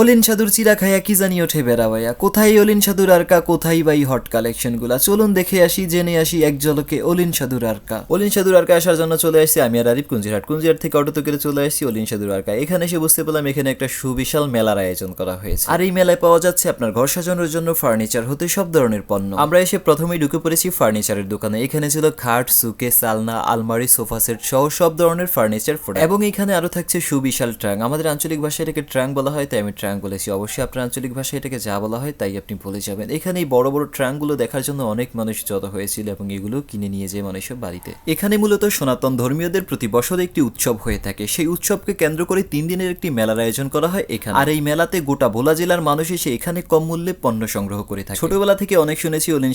অলিন সাধুর চিরা খাইয়া কি জানি ওঠে বেড়াবাইয়া কোথায় অলিন সাধুর আরকা? কোথায় বাই হট কালেকশনগুলা চলুন দেখে আসি, জেনে আসি এক ঝলকে অলিন সাধুর আরকা। অলিন সাধুর আরকা আসার জন্য চলে আসছি আমি আর আরিফ কুঞ্জিরহাট। কুঞ্জিরহাট থেকে অটোতে করে চলে আসছি অলিন সাধুর আরকা। এখানে এসে বুঝতে পেলাম এখানে একটা সুবিশাল মেলার আয়োজন করা হয়েছে। আর এই মেলায় পাওয়া যাচ্ছে আপনার ঘর সাজানোর জন্য ফার্নিচার হতে সব ধরনের পণ্য। আমরা এসে প্রথমেই ঢুকে পড়েছি ফার্নিচারের দোকানে। এখানে ছিল খাট, সুকে, সালনা, আলমারি, সোফা সেট সহ সব ধরনের ফার্নিচার এবং এখানে আরও থাকছে সুবিশাল ট্রাঙ্ক আমাদের আঞ্চলিক ভাষায় এটাকে ট্রাঙ্ক বলা হয়, তাই আমি ট্রাঙ্ক বলেছি অবশ্যই আপনার আঞ্চলিক ভাষায় এটাকে যা বলা হয় তাই আপনি বলে যাবেন। এখানে এই বড় বড় ট্রাঙ্কগুলো দেখার জন্য অনেক মানুষ যত হয়েছিল এবং এগুলো কিনে নিয়ে যায় মানুষের বাড়িতে। এখানে মূলত সনাতন ধর্মীয়দের প্রতি বছর একটি উৎসব হয়ে থাকে। সেই উৎসবকে কেন্দ্র করে তিন দিনের একটি মেলার আয়োজন করা হয় এখানে। আর এই মেলাতে গোটা ভোলা জেলার মানুষ এসে এখানে কম মূল্যে পণ্য সংগ্রহ করে থাকে। ছোটবেলা থেকে অনেক শুনেছি অলিন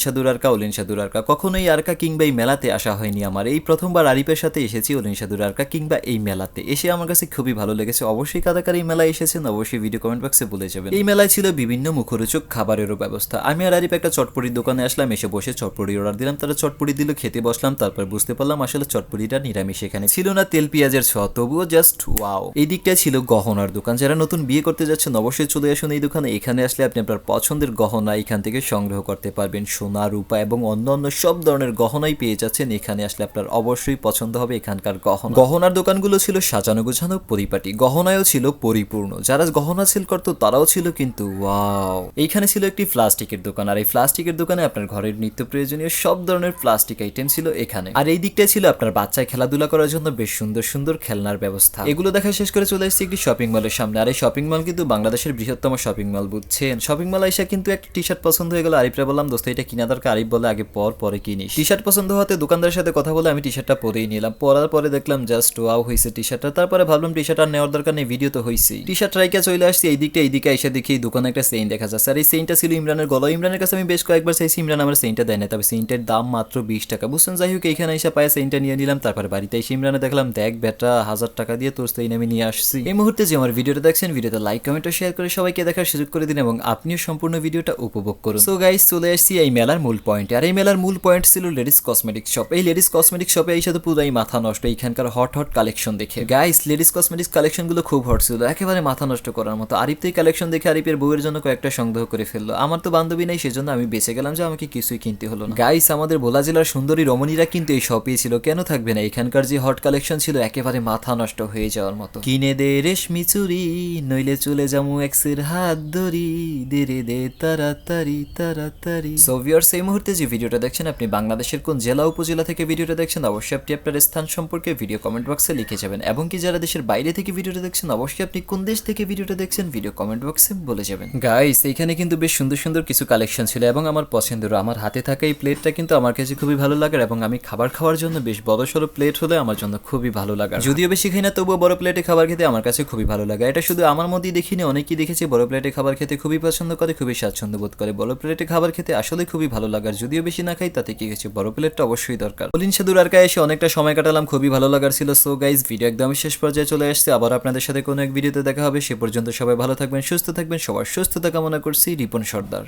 অলিন সাধুর আরকা কখনোই আরকা কিংবা এই মেলাতে আসা হয়নি আমার। এই প্রথমবার আরিফের সাথে এসেছি অলিন সাধুর আরকা কিংবা এই মেলাতে। এসে আমার কাছে খুবই ভালো লেগেছে। অবশ্যই কাদাকার এই মেলায় এসেছেন, অবশ্যই ভিডিও কমেন্ট বক্সে বলে যাবেন। এই মেলায় ছিল বিভিন্ন মুখরোচক খাবারেরও ব্যবস্থা। আমি আর আরিফ একটা চটপটির দোকানে আসলাম, এসে বসে চটপটি অর্ডার দিলাম। তারা চটপটি দিল, খেতে বসলাম, তারপর বুঝতে পারলাম আসলে চটপটিটা নিরামিষ এখানে। ছিল না তেল, পেঁয়াজের ছোঁয়া, তবুও জাস্ট ওয়াও এই দিকটা ছিল গহনার দোকান। যারা নতুন বিয়ে করতে যাচ্ছেন অবশ্যই চলে আসুন এই দোকানে। এখানে আসলে আপনি আপনার পছন্দের গহনা এখান থেকে সংগ্রহ করতে পারবেন। সোনা, রূপা এবং অন্য অন্য সব ধরনের গহনাই পেয়ে যাচ্ছেন। এখানে আসলে আপনার অবশ্যই পছন্দ হবে এখানকার গহনা। গহনার দোকানগুলো ছিল সাজানো গোছানো পরিপাটি। গহনায়ও ছিল পরিপূর্ণ। যারা গহনা সেল করতো, তারাও ছিল কিন্তু, ওয়াও। এইখানে ছিল একটি প্লাস্টিকের দোকান, আর এই প্লাস্টিকের দোকানে আপনার ঘরের নিত্য প্রয়োজনীয় সব ধরনের প্লাস্টিক আইটেম ছিল এখানে। আর এই দিকটাই ছিল আপনার বাচ্চায় খেলাধুলা করার জন্য বেশ সুন্দর সুন্দর খেলনার ব্যবস্থা। এগুলো দেখা শেষ করে চলে এসেছি একটি শপিং মলের সামনে, আর এই শপিং মল কিন্তু বাংলাদেশের বৃহত্তম শপিং মল বুঝছেন? শপিং মল এসে কিন্তু একটা টি শার্ট পছন্দ হয়ে গেল আরিফরা বললাম, দোস্ত, এটা কিনা দরকার? আরিফ বলে, আগে পর পরে কিনিস। টি শার্ট পছন্দ হতে দোকানদারের সাথে কথা বলে আমি টি শার্টটা পরেই নিলাম। পরার পরে দেখলাম জাস্ট ওয়াও হয়েছে টি। শার্টটা তারপরে ভাবলাম টি শার্ট আর নেওয়ার দরকার নেই ভিডিও তো হয়েছে টি শার্ট রাইকা চলে আসছি এই দিকটা এই দিকে এসে দেখি দোকানে একটা সেইন দেখা যাচ্ছে। আর এই সেইনটা ছিল ইমরানের গলা ইমরানের কাছে আমি বেশ কয়েকবার চাইছি, ইমরান, আমার সেইনটা দেয় না তবে সেইনটার দাম মাত্র বিশ টাকা। বুঝছেন? যাই হোক এখানে এসে পায়ে সেইনটা নিয়ে নিলাম, তারপরে বাড়িতে এসে ইমরানে দেখলাম, দেখ বেটা, হাজার টাকা দিয়ে তোর সেইন আমি নিয়ে আসছি। এই মুহূর্তে যে আমার ভিডিওটা দেখছেন, ভিডিওতে লাইক কমেন্ট ও শেয়ার করে সবাইকে দেখার সুযোগ করে দিন এবং আপনিও সম্পূর্ণ ভিডিওটা উপভোগ করুন। সো গাইস চলে আসছি এই মেলার মূল পয়েন্ট আর এই মেলার মূল পয়েন্ট ছিল লেডিস কসমেটিক শপ এই লেডিস কসমেটিক শপে এই সাথে পুরাই মাথা নষ্ট। এইখানকার হট হট কালেকশন দেখে। গাইস লেডিস কসমেটিক্স কালেকশনগুলো খুব হট ছিল। একেবারে মাথা নষ্ট করার মতো। আরিফ তো কালেকশন দেখে আরিফের বউয়ের জন্য কয়েকটা সংগ্রহ করে ফেলল। আমার তো বান্ধবী নেই, সেজন্য আমি বেঁচে গেলাম যে আমাকে কিছুই কিনতে হলো না। গাইস আমাদের ভোলা জেলার সুন্দরী রমণীরা কিন্তু এই শপে ছিল। কেন থাকবে না? এখানকার যে হট কালেকশন ছিল, একেবারে মাথা নষ্ট হয়ে যাওয়ার মতো। কিনে দে রেশমি চুরি, নইলে চলে যামু এক্সের হাত ধরি, দে রে দে তাড়াতাড়ি তাড়াতাড়ি। সো সেই মুহূর্তে যে ভিডিওটা দেখছেন, আপনি বাংলাদেশের কোন জেলা, উপজেলা থেকে ভিডিওটা দেখছেন, অবশ্যই আপনি আপনার স্থান সম্পর্কে ভিডিও কমেন্ট বক্সে লিখে যাবেন। এবং কি যারা দেশের বাইরে থেকে ভিডিওটা দেখছেন, অবশ্যই আপনি কোন দেশ থেকে ভিডিওটা দেখছেন ভিডিও কমেন্ট বক্সে বলে যাবেন। গাইস এইখানে কিন্তু বেশ সুন্দর সুন্দর কিছু কালেকশন ছিল এবং আমার পছন্দের, আমার হাতে থাকা এই প্লেটটা কিন্তু আমার কাছে খুবই ভালো লাগার এবং আমি খাবার খাওয়ার জন্য বেশ বড় সড়ো প্লেট হলে আমার জন্য খুবই ভালো লাগার। যদিও বেশি খাই না, তবুও বড় প্লেটে খাবার খেতে আমার কাছে খুবই ভালো লাগে। এটা শুধু আমার মধ্যেই দেখিনি, অনেকেই দেখেছি বড় প্লেটে খাবার খেতে খুবই পছন্দ করে, খুবই স্বাচ্ছন্দ্য বোধ করে। বড় প্লেটে খাবার খেতে আসলে খুবই ভালো লাগার। যদিও বেশি না খাই, তাতে কি হয়েছে বড় প্লেটটা অবশ্যই দরকার। অলিন সাধুর আর এসে অনেকটা সময় কাটালাম, খুবই ভালো লাগার ছিল। সো গাইজ ভিডিও একদম শেষ পর্যায়ে চলে আসছে। আবার আপনাদের সাথে কোনো এক ভিডিওতে দেখা হবে, সে পর্যন্ত সবাই ভালো থাকবেন সুস্থ থাকবেন সবার সুস্থতা কামনা করছি রিপন সর্দার।